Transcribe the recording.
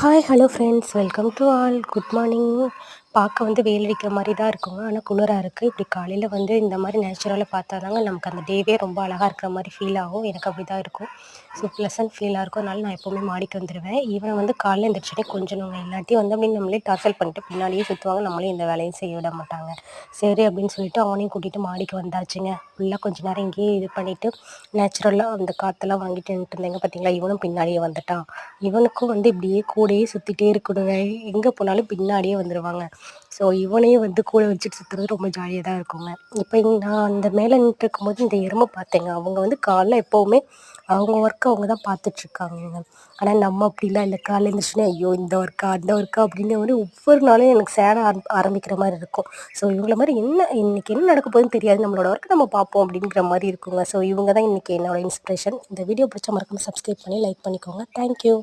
Hi, hello friends, welcome to all. Good morning. பார்க்க வந்து வெயில் அடிக்கிற மாதிரி தான் இருக்குங்க ஆனால் குளிராக இருக்குது இப்படி காலையில் வந்து இந்த மாதிரி நேச்சுரலாக பார்த்தா தாங்க நமக்கு அந்த டேவே ரொம்ப அழகாக இருக்கிற மாதிரி ஃபீல் ஆகும் எனக்கு அப்படி தான் இருக்கும் ஸோ ப்ளசன்ட் ஃபீலாக இருக்கும் அதனால நான் எப்போவுமே மாடிக்கு வந்துடுவேன் ஈவன் வந்து காலையில் கொஞ்சம் கொஞ்சணுங்க இல்லாட்டி வந்து அப்படி நம்மளே டார்சல் பண்ணிட்டு பின்னாடியே சுற்றுவாங்க நம்மளே இந்த வேலையும் செய்ய விட மாட்டாங்க சரி அப்படின்னு சொல்லிட்டு அவனையும் கூட்டிகிட்டு மாடிக்கு வந்தாச்சுங்க ஃபுல்லாக கொஞ்ச நேரம் இங்கேயே இது பண்ணிவிட்டு நேச்சுரலாக அந்த காற்றெல்லாம் வாங்கிட்டு இருந்தேங்க பார்த்தீங்களா இவனும் பின்னாடியே வந்துட்டான் இவனுக்கும் வந்து இப்படியே கூடையே சுற்றிட்டே இருக்கணுங்க எங்கே போனாலும் பின்னாடியே வந்துடுவாங்க ஸோ இவனையும் வந்து கூட வச்சுட்டு சுற்றுறது ரொம்ப ஜாலியாக தான் இருக்குங்க இப்போ நான் அந்த மேலே நின்றுருக்கும் போது இந்த எருமை பார்த்தேங்க அவங்க வந்து காலைல எப்போவுமே அவங்க ஒர்க்கை அவங்க தான் பார்த்துட்ருக்காங்கங்க ஆனால் நம்ம அப்படிலாம் இல்லை காலைல இருந்துச்சுன்னா ஐயோ இந்த ஒர்க்கா அந்த ஒர்க்கா அப்படின்னு வந்து ஒவ்வொரு நாளும் எனக்கு சேட ஆரம்பிக்கிற மாதிரி இருக்கும் ஸோ இவங்கள மாதிரி என்ன இன்றைக்கி என்ன நடக்க போகுதுன்னு தெரியாது நம்மளோட ஒர்க்கை நம்ம பார்ப்போம் அப்படிங்கிற மாதிரி இருக்குங்க ஸோ இவங்க தான் இன்றைக்கி என்னோட இன்ஸ்பிரேஷன் இந்த வீடியோ பிடிச்ச மறக்காமல் சப்ஸ்கிரைப் பண்ணி லைக் பண்ணிக்கோங்க தேங்க்யூ